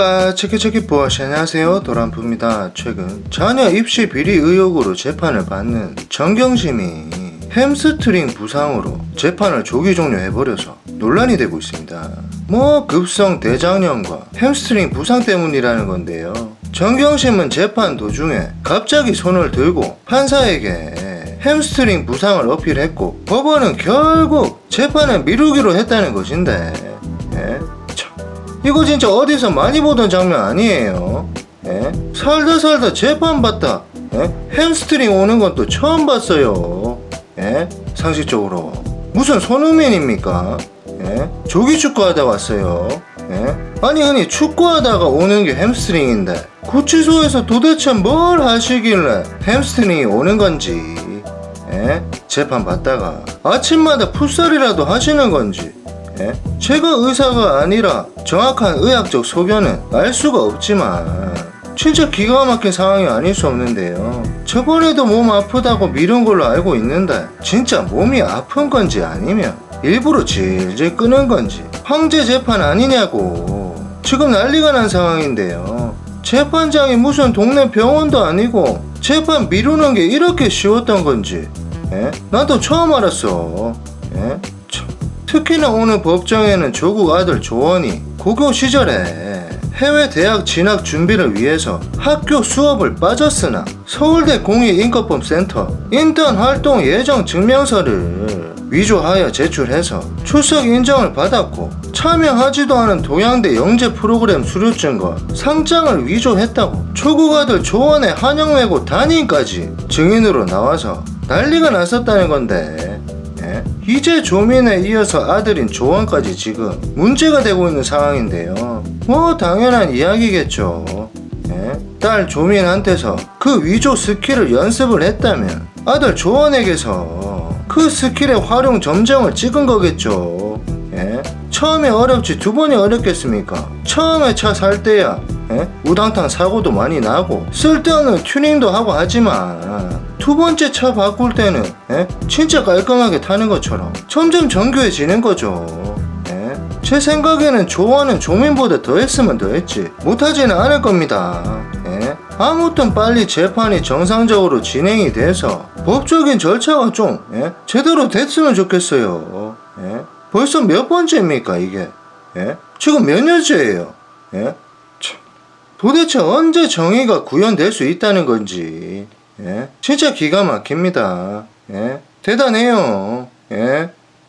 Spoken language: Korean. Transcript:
우와 체크체크 보아시 안녕하세요. 도란프입니다. 최근 자녀 입시 비리 의혹으로 재판을 받는 정경심이 햄스트링 부상으로 재판을 조기 종료해버려서 논란이 되고 있습니다. 뭐 급성 대장염과 햄스트링 부상 때문이라는 건데요. 정경심은 재판 도중에 갑자기 손을 들고 판사에게 햄스트링 부상을 어필했고 법원은 결국 재판을 미루기로 했다는 것인데 예? 참, 이거 진짜 어디서 많이 보던 장면 아니에요 예? 살다 살다 재판 받다 예? 햄스트링 오는 건 또 처음 봤어요 예? 상식적으로 무슨 손흥민입니까 예? 조기 축구하다 왔어요 예? 아니 아니 축구하다가 오는 게 햄스트링인데 구치소에서 도대체 뭘 하시길래 햄스트링이 오는 건지 예? 재판 받다가 아침마다 풋살이라도 하시는 건지 예? 제가 의사가 아니라 정확한 의학적 소견은 알 수가 없지만 진짜 기가 막힌 상황이 아닐 수 없는데요 저번에도 몸 아프다고 미룬 걸로 알고 있는데 진짜 몸이 아픈 건지 아니면 일부러 질질 끄는 건지 황제 재판 아니냐고 지금 난리가 난 상황인데요 재판장이 무슨 동네 병원도 아니고 재판 미루는 게 이렇게 쉬웠던 건지 예? 나도 처음 알았어 예? 참. 특히나 오늘 법정에는 조국 아들 조원이 고교 시절에 해외 대학 진학 준비를 위해서 학교 수업을 빠졌으나 서울대 공익인권법센터 인턴 활동 예정 증명서를 위조하여 제출해서 출석 인정을 받았고 참여하지도 않은 동양대 영재 프로그램 수료증과 상장을 위조했다고 초국 아들 조원의 한영외고 담임까지 증인으로 나와서 난리가 났었다는 건데 예? 이제 조민에 이어서 아들인 조원까지 지금 문제가 되고 있는 상황인데요. 뭐 당연한 이야기겠죠. 예? 딸 조민한테서 그 위조 스킬을 연습을 했다면 아들 조원에게서 그 스킬의 활용 점정을 찍은 거겠죠. 예? 처음에 어렵지 두 번이 어렵겠습니까? 처음에 차 살 때야 예? 우당탕 사고도 많이 나고 쓸데없는 튜닝도 하고 하지만 두 번째 차 바꿀 때는 예? 진짜 깔끔하게 타는 것처럼 점점 정교해지는 거죠. 예? 제 생각에는 조언은 조민보다 더 했으면 더 했지 못하지는 않을 겁니다. 예? 아무튼 빨리 재판이 정상적으로 진행이 돼서 법적인 절차가 좀 예? 제대로 됐으면 좋겠어요. 예? 벌써 몇 번째입니까 이게? 예? 지금 몇 년째예요? 예? 참. 도대체 언제 정의가 구현될 수 있다는 건지 예? 진짜 기가 막힙니다. 예? 대단해요. 예?